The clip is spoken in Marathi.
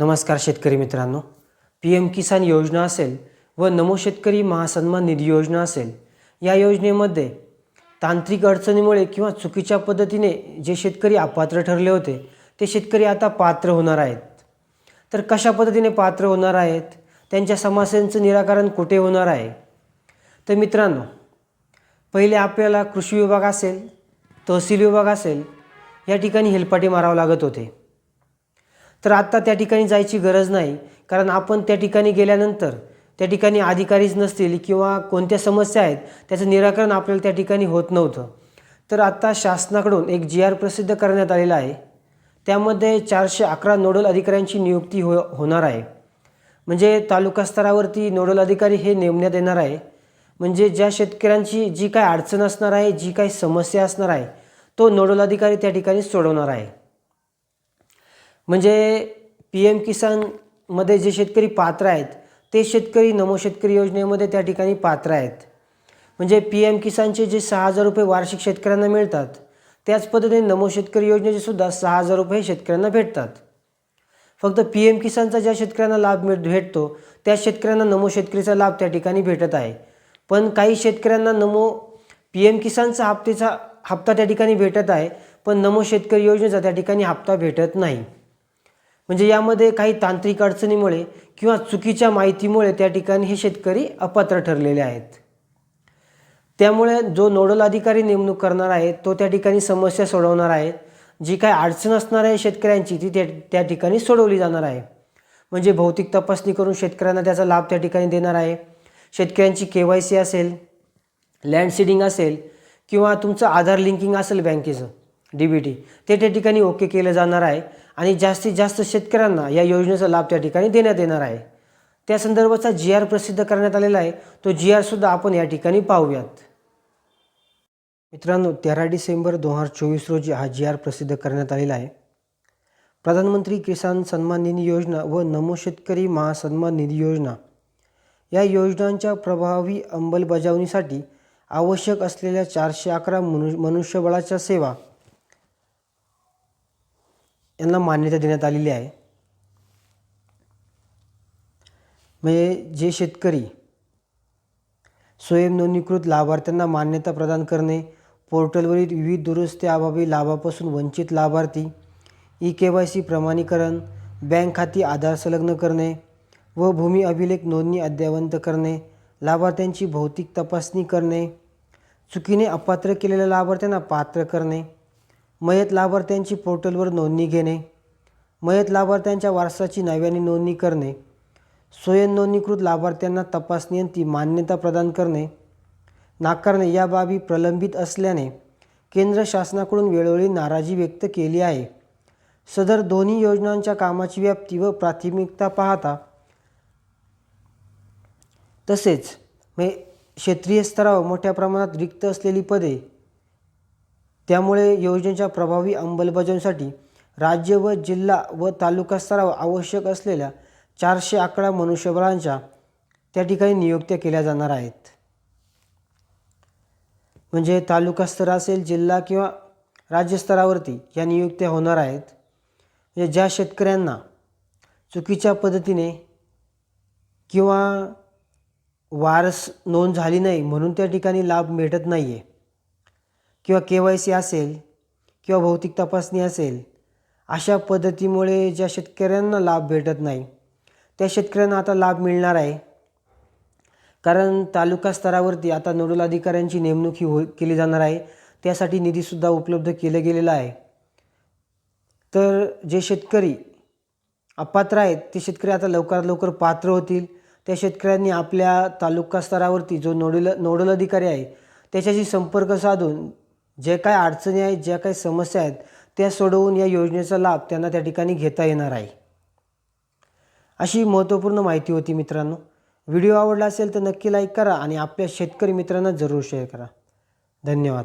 नमस्कार शेतकरी मित्रांनो. पी एम किसान योजना असेल व नमो शेतकरी महासन्मान निधी योजना असेल या योजनेमध्ये तांत्रिक अडचणीमुळे किंवा चुकीच्या पद्धतीने जे शेतकरी अपात्र ठरले होते ते शेतकरी आता पात्र होणार आहेत. तर कशा पद्धतीने पात्र होणार आहेत? त्यांच्या समस्यांचं निराकरण कुठे होणार आहे? तर मित्रांनो पहिले आपल्याला कृषी विभाग असेल तहसील विभाग असेल या ठिकाणी हेलपाटे मारावं लागत होते. तर आत्ता त्या ठिकाणी जायची गरज नाही. कारण आपण त्या ठिकाणी गेल्यानंतर त्या ठिकाणी अधिकारीच नसतील किंवा कोणत्या समस्या आहेत त्याचं निराकरण आपल्याला त्या ठिकाणी होत नव्हतं. तर आत्ता शासनाकडून एक जी आर प्रसिद्ध करण्यात आलेला आहे. त्यामध्ये चारशे अकरा नोडल अधिकाऱ्यांची नियुक्ती हो होणार आहे. म्हणजे तालुका स्तरावरती नोडल अधिकारी हे नेमण्यात येणार आहे. म्हणजे ज्या शेतकऱ्यांची जी काय अडचण असणार आहे जी काही समस्या असणार आहे तो नोडल अधिकारी त्या ठिकाणी सोडवणार आहे. म्हणजे पी एम किसानमध्ये जे शेतकरी पात्र आहेत ते शेतकरी नमो शेतकरी योजनेमध्ये त्या ठिकाणी पात्र आहेत. म्हणजे पी एम किसानचे जे सहा हजार रुपये वार्षिक शेतकऱ्यांना मिळतात त्याच पद्धतीने नमो शेतकरी योजनेचे सुद्धा सहा हजार रुपये शेतकऱ्यांना भेटतात. फक्त पी एम किसानचा ज्या शेतकऱ्यांना लाभ मिळ भेटतो त्या शेतकऱ्यांना नमो शेतकरीचा लाभ त्या ठिकाणी भेटत आहे. पण काही शेतकऱ्यांना नमो पी एम किसानचा हप्तेचा हप्ता त्या ठिकाणी भेटत आहे पण नमो शेतकरी योजनेचा त्या ठिकाणी हप्ता भेटत नाही. म्हणजे यामध्ये काही तांत्रिक अडचणीमुळे किंवा चुकीच्या माहितीमुळे त्या ठिकाणी हे शेतकरी अपात्र ठरलेले आहेत. त्यामुळे जो नोडल अधिकारी नेमणूक करणार आहे तो त्या ठिकाणी समस्या सोडवणार आहे. जी काय अडचण असणार आहे शेतकऱ्यांची ती त्या त्या ठिकाणी सोडवली जाणार आहे. म्हणजे भौतिक तपासणी करून शेतकऱ्यांना त्याचा लाभ त्या ठिकाणी देणार आहे. शेतकऱ्यांची के वाय सी असेल लँड सीडिंग असेल किंवा तुमचं आधार लिंकिंग असेल बँकेचं डी बी टी ते त्या ठिकाणी ओके केलं जाणार आहे. आणि जास्तीत जास्त शेतकऱ्यांना या योजनेचा लाभ त्या ठिकाणी देण्यात येणार आहे. त्या संदर्भाचा जी आर प्रसिद्ध करण्यात आलेला आहे. तो जी आरसुद्धा आपण या ठिकाणी पाहूयात. मित्रांनो तेरा डिसेंबर दोन हजार चोवीस रोजी हा जी आर प्रसिद्ध करण्यात आलेला आहे. प्रधानमंत्री किसान सन्मान निधी योजना व नमो शेतकरी महासन्मान निधी योजना या योजनांच्या प्रभावी अंमलबजावणीसाठी आवश्यक असलेल्या चारशे अकरा मनु मनुष्यबळाच्या सेवा यांना मान्यता देण्यात आलेली आहे. म्हणजे जे शेतकरी स्वयं नोंदणीकृत लाभार्थ्यांना मान्यता प्रदान करणे पोर्टलवरील विविध दुरुस्त्याअभावी लाभापासून वंचित लाभार्थी ई के वाय सी प्रमाणीकरण बँक खाती आधार संलग्न करणे व भूमी अभिलेख नोंदणी अद्ययावंत करणे लाभार्थ्यांची भौतिक तपासणी करणे चुकीने अपात्र केलेल्या लाभार्थ्यांना पात्र करणे मयत लाभार्थ्यांची पोर्टलवर नोंदणी घेणे मयत लाभार्थ्यांच्या वारसाची नव्याने नोंदणी करणे स्वयं नोंदणीकृत लाभार्थ्यांना ती मान्यता प्रदान करणे नाकारणे या बाबी प्रलंबित असल्याने केंद्र शासनाकडून वेळोवेळी नाराजी व्यक्त केली आहे. सदर दोन्ही योजनांच्या कामाची व्याप्ती व प्राथमिकता पाहता तसेच म्हणजे क्षेत्रीय स्तरावर मोठ्या प्रमाणात रिक्त असलेली पदे त्यामुळे योजनेच्या प्रभावी अंमलबजावणीसाठी राज्य व जिल्हा व तालुका स्तरावर आवश्यक असलेल्या चारशे अकरा मनुष्यबळांच्या त्या ठिकाणी नियुक्त्या केल्या जाणार आहेत. म्हणजे तालुका स्तर असेल जिल्हा किंवा राज्यस्तरावरती या नियुक्त्या होणार आहेत. म्हणजे ज्या शेतकऱ्यांना चुकीच्या पद्धतीने किंवा वारस नोंद झाली नाही म्हणून त्या ठिकाणी लाभ भेटत नाही आहे किंवा के वाय सी असेल किंवा भौतिक तपासणी असेल अशा पद्धतीमुळे ज्या शेतकऱ्यांना लाभ भेटत नाही त्या शेतकऱ्यांना आता लाभ मिळणार आहे. कारण तालुका स्तरावरती आता नोडल अधिकाऱ्यांची नेमणूक ही हो केली जाणार आहे. त्यासाठी निधीसुद्धा उपलब्ध केलं गेलेला आहे. तर जे शेतकरी अपात्र आहेत ते शेतकरी आता लवकरात लवकर पात्र होतील. त्या शेतकऱ्यांनी आपल्या तालुका स्तरावरती जो नोडल नोडल अधिकारी आहे त्याच्याशी संपर्क साधून जे काय अडचणी आहेत ज्या काही समस्या आहेत त्या सोडवून या योजनेचा लाभ त्यांना त्या ठिकाणी घेता येणार आहे. अशी महत्त्वपूर्ण माहिती होती मित्रांनो. व्हिडिओ आवडला असेल तर नक्की लाईक करा आणि आपल्या शेतकरी मित्रांना जरूर शेअर करा. धन्यवाद.